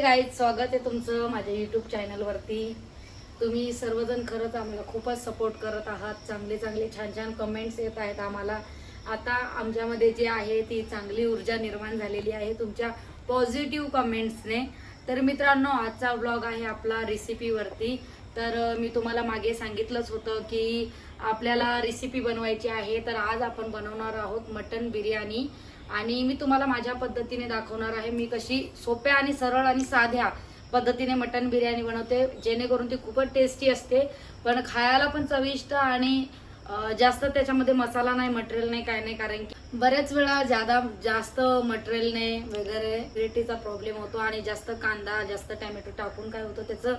Hi guys स्वागत आहे तुमचं माझ्या युट्यूब चॅनलवरती तुम्ही सर्वजण खरंच आम्हाला खूपच सपोर्ट करत आहात. चांगले चांगले छान छान कमेंट्स येत आहेत आम्हाला. आता आमच्यामध्ये जे आहे ती चांगली ऊर्जा निर्माण झालेली आहे तुमच्या पॉझिटिव्ह कमेंट्सने तर मित्रांनो आजचा ब्लॉग आहे आपला रेसिपीवरती तर मी तुम्हाला मागे सांगितलंच होतं की आपल्याला रेसिपी बनवायची आहे. तर आज आपण बनवणार आहोत मटन बिर्याणी. आणि मी तुम्हाला माझ्या पद्धतीने दाखवणार आहे मी कशी सोप्या आणि सरळ आणि साध्या पद्धतीने मटन बिर्याणी बनवते जेणेकरून ती खूपच टेस्टी असते. पण खायला पण चविष्ट आणि जास्त त्याच्यामध्ये मसाला नाही मटेरियल नाही काय नाही कारण की बऱ्याच वेळा ज्यादा जास्त मटेरियल नाही वगैरे ग्रेटीचा प्रॉब्लेम होतो आणि जास्त कांदा जास्त टॅमॅटो टाकून काय होतं त्याचं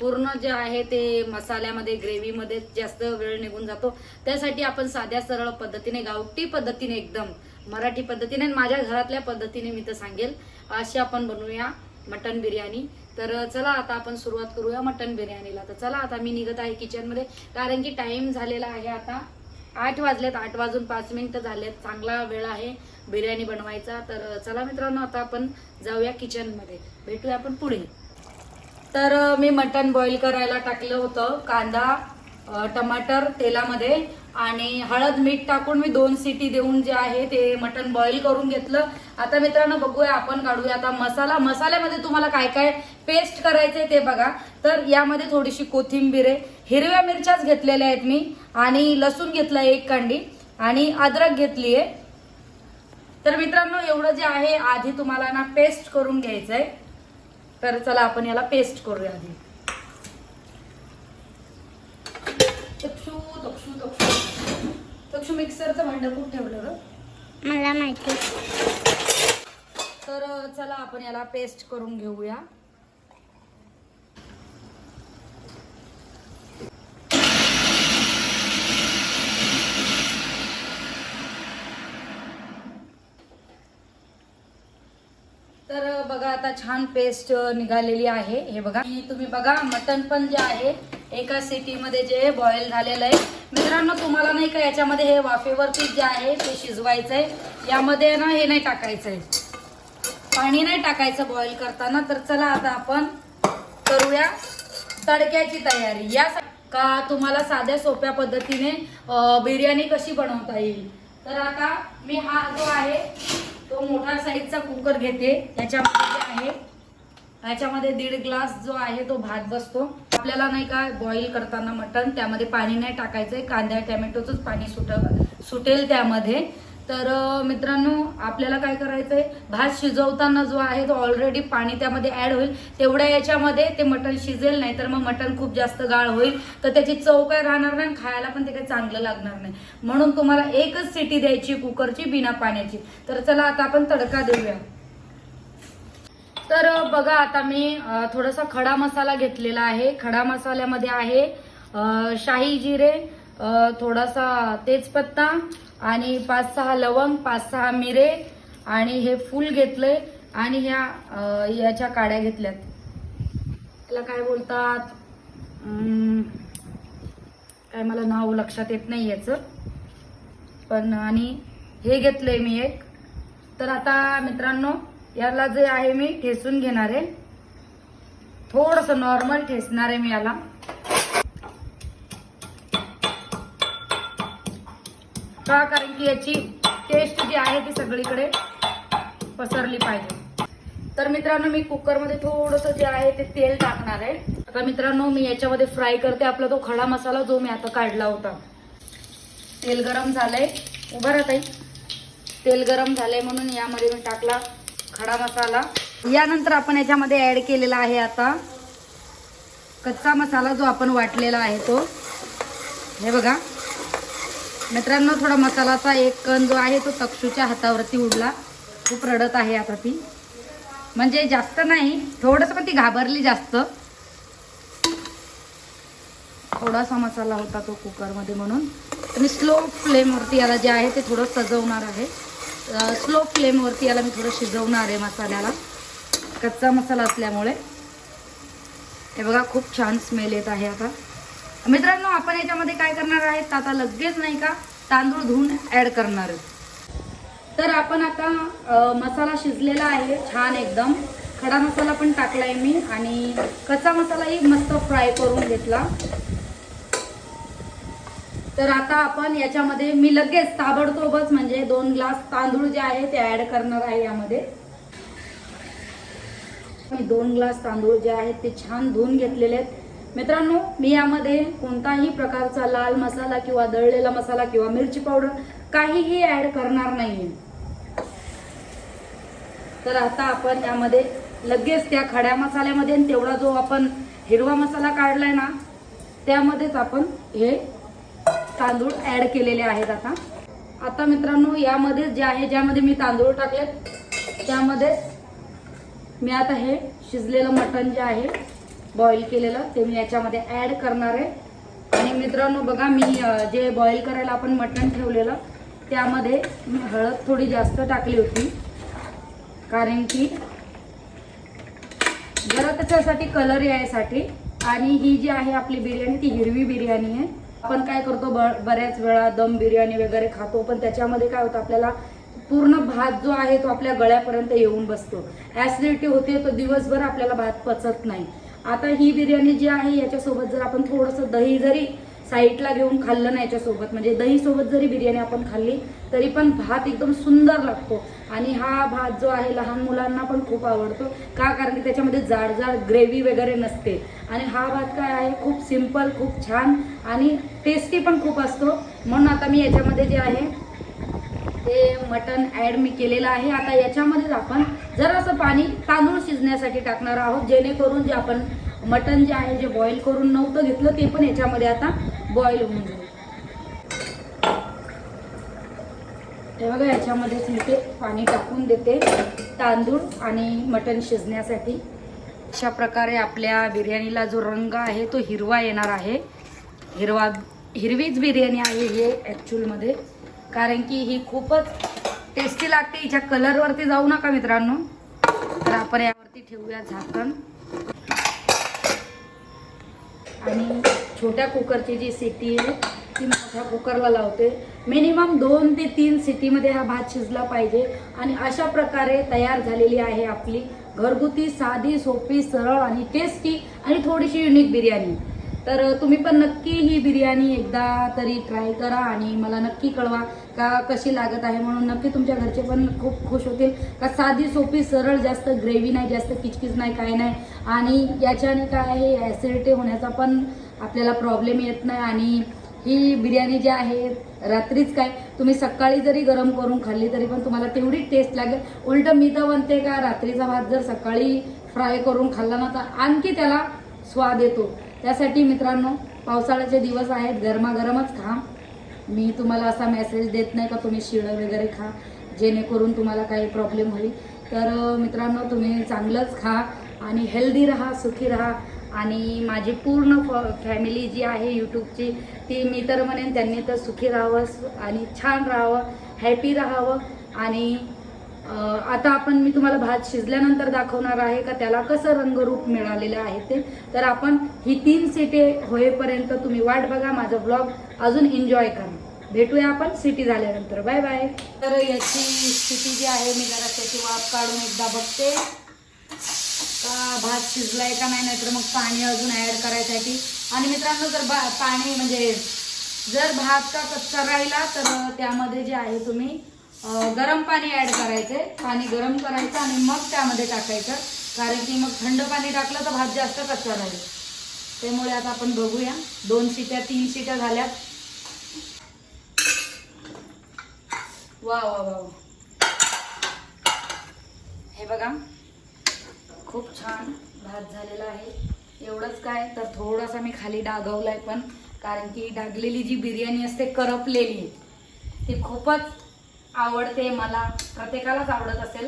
पूर्ण जे आहे ते मसाल्यामध्ये ग्रेव्हीमध्ये जास्त वेळ निघून जातो. त्यासाठी आपण साध्या सरळ पद्धतीने गावठी पद्धतीने एकदम मराठी पद्धतीने आणि माझ्या घरातल्या पद्धतीने मी तर सांगेल. अशी आपण बनवूया मटन बिर्याणी. तर चला आता आपण सुरुवात करूया मटन बिर्याणीला. तर चला आता मी निघत आहे किचनमध्ये कारण की टाइम झालेला आहे आता. आठ वाजलेत आठ वाजून पाच मिनिटं झालेत. चांगला वेळ आहे बिर्याणी बनवायचा. तर चला मित्रांनो आता आपण जाऊया किचनमध्ये भेटूया आपण पुढे. तर मी मटन बॉईल करायला टाकलं होतं. कांदा टमाटर तेलामध्ये. आणि हळद मीठ टाकून मी दोन सिटी देऊन जे आहे ते मटण बॉईल करून घेतलं. आता मित्रांनो बघूया आपण काढूया. आता मसाला मसाल्यामध्ये तुम्हाला काय काय पेस्ट करायचे ते बघा. तर यामध्ये थोडीशी कोथिंबीर आहे. हिरव्या मिरच्याच घेतलेल्या आहेत मी. आणि लसूण घेतलं एक कांडी. आणि अद्रक घेतली आहे. तर मित्रांनो एवढं जे आहे आधी तुम्हाला ना पेस्ट करून घ्यायचंय. तर चला आपण याला पेस्ट करूया आधी. तक्षू मिक्सरचं भांडं खूप ठेवलं ग? मला माहिती. तर चला आपण याला पेस्ट करून घेऊया. तर बघा आता छान पेस्ट निघालेली आहे. हे बघा. तुम्ही बघा मटन पण जे आहे एका सिटीमध्ये जे बॉईल झालेलं आहे मित्रांनो तुम्हाला नाही का याच्यामध्ये हे वाफेवरती जे आहे ते शिजवायचंय. यामध्ये ना हे नाही टाकायचंय. पाणी नाही टाकायचं बॉईल करताना. तर चला आता आपण करूया तडक्याची तयारी. या का तुम्हाला साध्या सोप्या पद्धतीने बिर्याणी कशी बनवता येईल? तर आता मी हा जो आहे तो मोठा साईजचा कुकर घेते. याच्यामध्ये जे आहे याच्यामध्ये दीड ग्लास जो आहे तो भात बसतो. आपल्याला नाही का बॉईल करताना मटण त्यामध्ये पाणी नाही टाकायचंय. कांद्या टॅमॅटोचंच पाणी सुट सुटेल त्यामध्ये. तर मित्रांनो आपल्याला काय करायचंय? भात शिजवताना जो आहे तो ऑलरेडी पाणी त्यामध्ये ऍड होईल. तेवढ्या याच्यामध्ये ते मटण शिजेल नाही तर मग मटण खूप जास्त गाळ होईल. तर त्याची चव काय राहणार नाही आणि खायला पण ते काही चांगलं लागणार नाही. म्हणून तुम्हाला एकच सिटी द्यायची कुकरची बिना पाण्याची. तर चला आता आपण तडका देऊया. तर बघा आता मी थोडासा खडा मसाला घेतलेला आहे. खडा मसाल्यामध्ये आहे शाही जिरे थोडासा तेजपत्ता आणि पाच सहा लवंग पाच सहा मिरे आणि हे फूल घेतलंय आणि ह्या याच्या काड्या घेतल्यात. त्याला काय बोलतात? काय मला नाव लक्षात येत नाही याचं. पण आणि हे घेतलंय मी एक. तर आता मित्रांनो याला जे आहे मी ठेसून घेणार आहे. थोडस नॉर्मल ठेसणार आहे मी याला. का? कारण की याची टेस्ट जी आहे ती सगळीकडे पसरली पाहिजे. तर मित्रांनो मी कुकरमध्ये थोडस जे आहे ते तेल टाकणार आहे. आता मित्रांनो मी याच्यामध्ये फ्राय करते. आपला तो खडा मसाला जो मी आता काढला होता. तेल गरम झालंय. उभं राहताई तेल गरम झालंय म्हणून यामध्ये मी टाकला. खडा मसाला. यानंतर आपण याच्यामध्ये ऍड केलेला आहे आता कच्चा मसाला जो आपण वाटलेला आहे तो. हे बघा. मित्रांनो थोडा मसालाचा एक कण जो आहे तो तक्षूच्या हातावरती उडला. खूप रडत आहे आता ती. म्हणजे जास्त नाही थोडंसं पण ती घाबरली जास्त. थोडासा मसाला होता तो कुकरमध्ये म्हणून. मी स्लो फ्लेमवरती याला जे आहे ते थोडं सजवणार आहे. स्लो फ्लेमवरती याला मी थोडं शिजवणार आहे मसाल्याला. कच्चा मसाला असल्यामुळे. हे बघा खूप छान स्मेल येत आहे आता. मित्रांनो आपण याच्यामध्ये काय करणार आहेत? आता लगेच नाही का तांदूळ धुवून ऍड करणार आहेत तर आपण आता मसाला शिजलेला आहे छान एकदम. खडा मसाला पण टाकलाय मी आणि कच्चा मसालाही मस्त फ्राय करून घेतला. तर आता आपण याच्यामध्ये मी लगेच ताबडतोबच म्हणजे दोन ग्लास तांदूळ जे आहे ते ऍड करणार आहे यामध्ये. मी दोन ग्लास तांदूळ जे आहेत ते छान धुवून घेतलेले आहेत. मित्रांनो मी यामध्ये कोणताही प्रकारचा लाल मसाला किंवा दळलेला मसाला किंवा मिरची पावडर काहीही ऍड करणार नाही तर आता आपण यामध्ये लगेच त्या खड्या मसाल्यामध्ये तेवढा जो आपण हिरवा मसाला काढलाय ना त्यामध्येच आपण हे तांदूळ ऍड केलेले आहेत आता. आता मित्रांनो यामध्ये जे आहे ज्यामध्ये मी तांदूळ टाकले त्यामध्ये मी आता हे शिजलेलं मटण जे आहे बॉईल केलेलं ते मी याच्यामध्ये ऍड करणार आहे. आणि मित्रांनो बघा मी जे बॉईल करायला आपण मटण ठेवलेलं त्यामध्ये मी हळद थोडी जास्त टाकली होती. कारण की जरा त्याच्यासाठी कलर यायसाठी. आणि ही जी आहे आपली बिर्याणी ती हिरवी बिर्याणी आहे. आपण काय करतो ब- बऱ्याच वेळा दम बिर्याणी वगैरे खातो पण त्याच्यामध्ये काय होतं आपल्याला पूर्ण भात जो आहे तो आपल्या गळ्यापर्यंत येऊन बसतो. ऍसिडिटी होते तो दिवसभर आपल्याला भात पचत नाही. आता ही बिर्याणी जी आहे याच्यासोबत जर आपण थोडंसं दही जरी साईडला घेऊन खाल्लं ना याच्यासोबत. म्हणजे दहीसोबत जरी बिर्याणी आपण खाल्ली तरी पण भात एकदम सुंदर लागतो. आणि हा भात जो आहे लहान मुलांना पण खूप आवडतो. का? कारण की त्याच्यामध्ये जाड जाड ग्रेव्ही वगैरे नसते. आणि हा भात काय आहे? खूप सिंपल खूप छान आणि टेस्टी पण खूप असतो. म्हणून आता मी याच्यामध्ये जे आहे ते मटन ॲड मी केलेलं आहे. आता याच्यामध्येच आपण जरासं पाणी तांदूळ शिजण्यासाठी टाकणार आहोत. जेणेकरून जे आपण मटण जे आहे जे बॉईल करून नव्हतं घेतलं ते पण याच्यामध्ये आता बॉईल होऊन जाईल. हे बघा याच्यामध्येच मी ते पाणी टाकून देते. तांदूळ आणि मटण शिजण्यासाठी. अशा प्रकारे आपल्या बिर्याणीला जो रंग आहे तो हिरवा येणार आहे. हिरवा हिरवीच बिर्याणी आहे हे ॲक्च्युअलमध्ये कारण की ही खूपच टेस्टी लागते. हिच्या कलरवरती जाऊ नका मित्रांनो. तर आपण यावरती ठेवूया झाकण. आणि छोट्या कुकरची जी सिटी आहे ती मोठ्या कुकरला लावते. मिनिमम दोन ते तीन सिटीमध्ये हा भात शिजला पाहिजे. आणि अशा प्रकारे तयार झालेली आहे आपली. घरगुती साधी सोपी सरळ आणि टेस्टी आणि थोडीशी युनिक बिर्याणी. तर तुम्ही पण नक्की ही बिर्याणी एकदा तरी ट्राय करा आणि मला नक्की कळवा का कशी लागत आहे म्हणून. नक्की तुमच्या घरचे पण खूप खुश होतील का साधी सोपी सरळ जास्त ग्रेव्ही नाही जास्त किचकिच नाही काय नाही. आणि याच्याने काय आहे ॲसिडिटी होण्याचा पण आपल्याला प्रॉब्लेम येत नाही. आणि ही बिर्याणी जी आहे रात्रीच काय तुम्ही सकाळी जरी गरम करून खाल्ली तरी पण तुम्हाला तेवढी टेस्ट लागेल. उलट मी तर म्हणते का रात्रीचा भात जर सकाळी फ्राय करून खाल्ला ना तर आणखी त्याला स्वाद येतो. त्यासाठी मित्रांनो पावसाळ्याचे दिवस आहेत गरमागरमच खा. मी तुम्हाला असा मेसेज देत नाही का तुम्ही शिळं वगैरे खा जेणेकरून तुम्हाला काही प्रॉब्लेम होईल. तर मित्रांनो तुम्ही चांगलंच खा आणि हेल्दी राहा सुखी राहा. आणि माझी पूर्ण फ फॅमिली जी आहे यूट्यूबची ती मी तर म्हणेन त्यांनी तर सुखी राहावं आणि छान राहावं हॅपी राहावं. आणि आता आपण मी तुम्हाला भात शिजल्यानंतर दाखवणार आहे का त्याला कसं रंगरूप मिळालेलं आहे ते. तर आपण ही तीन सिटी होईपर्यंत तुम्ही वाट बघा माझा ब्लॉग अजून एन्जॉय करा. भेटूया आपण सिटी झाल्यानंतर. बाय बाय तर याची स्थिती जी आहे मी जरा त्याची वाफ काढून एकदा बघते. का भात शिजलाय का नाही नाहीतर मग पाणी अजून ॲड करायसाठी. आणि मित्रांनो जर बा पाणी म्हणजे जर भात का कच्चा राहिला तर त्यामध्ये जे आहे तुम्ही गरम पाणी ऍड करायचे. पाणी गरम करायचं आणि मग त्यामध्ये टाकायचं. कारण की मग थंड पाणी टाकलं तर भात जास्त कच्चा राहील. त्यामुळे आता आपण बघूया. दोन शिट्या तीन शिट्या झाल्यात. वा वा वा वा. हे बघा. खूप छान भात झालेला आहे. एवढंच काय? तर थोडासा मी खाली डागवलाय पण. कारण की डागलेली जी बिर्याणी असते करपलेली ती खूपच आवडते मला प्रत्येकालाच आवडत असेल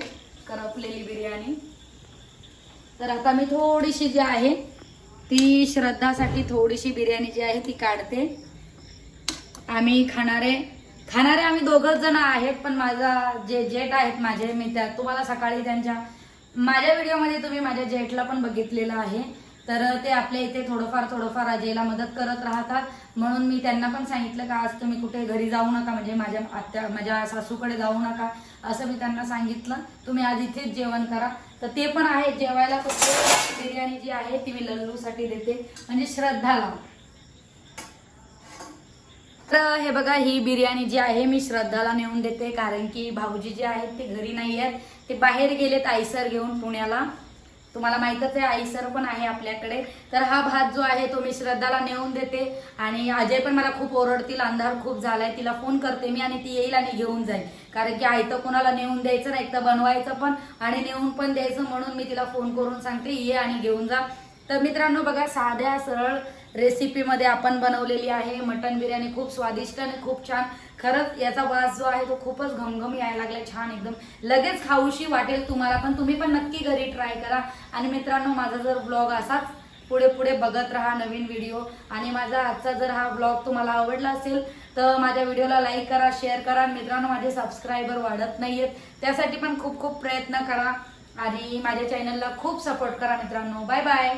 करपलेली बिर्याणी. तर आता मी थोडीशी जी आहे ती श्रद्धासाठी थोडीशी बिर्याणी जी आहे ती काढते. आम्ही खाणारे खाणारे आम्ही दोघंच जण आहेत पण माझा जे जेठ आहेत माझे मी त्या तुम्हाला सकाळी त्यांच्या माझ्या व्हिडिओमध्ये तुम्ही माझ्या जेठला पण बघितलेलं आहे. तर ते आपल्या इथे थोडंफार थोडंफार अजयला मदत करत राहतात. म्हणून मी त्यांना पण सांगितलं का आज तुम्ही कुठे घरी जाऊ नका म्हणजे माझ्या आत्या माझ्या सासूकडे जाऊ नका असं मी त्यांना सांगितलं. तुम्ही आज इथेच जेवण करा. तर ते पण आहे जेवायला फक्त बिर्याणी जी आहे ती मी लल्लूसाठी देते. म्हणजे श्रद्धाला तर हे बघा ही बिर्याणी जी आहे मी श्रद्धाला नेऊन देते कारण की भाऊजी जे आहेत ते घरी नाही आहेत. ते बाहेर गेलेत आईसर घेऊन पुण्याला. तुम्हाला माहीतच आहे आईसर पण आहे आपल्याकडे. तर हा भात जो आहे तो मी श्रद्धाला नेऊन देते. आणि अजय पण मला खूप ओरडतील अंधार खूप झालाय तिला फोन करते मी आणि ती येईल आणि घेऊन जाईल. कारण की आई तर कोणाला नेऊन द्यायचं नाही तर बनवायचं पण आणि नेऊन पण द्यायचं म्हणून मी तिला फोन करून सांगते ये आणि घेऊन जा. तर मित्रांनो बघा साध्या सरळ रेसिपीमध्ये आपण बनवलेली आहे. मटन बिर्याणी खूप स्वादिष्ट आणि खूप छान. खरंच याचा वास जो आहे तो खूपच घमघम यायला लागलाय छान एकदम. लगेच खाऊशी वाटेल तुम्हाला पण तुम्ही पण नक्की घरी ट्राय करा. आणि मित्रांनो माझा जर ब्लॉग असाच पुढे पुढे बघत राहा नवीन व्हिडिओ आणि माझा आजचा जर हा ब्लॉग तुम्हाला आवडला असेल तर माझ्या व्हिडिओला लाईक करा शेअर करा. मित्रांनो माझे सबस्क्रायबर वाढत नाहीयेत त्यासाठी पण खूप खूप प्रयत्न करा. आणि माझ्या चॅनलला खूप सपोर्ट करा मित्रांनो. Bye bye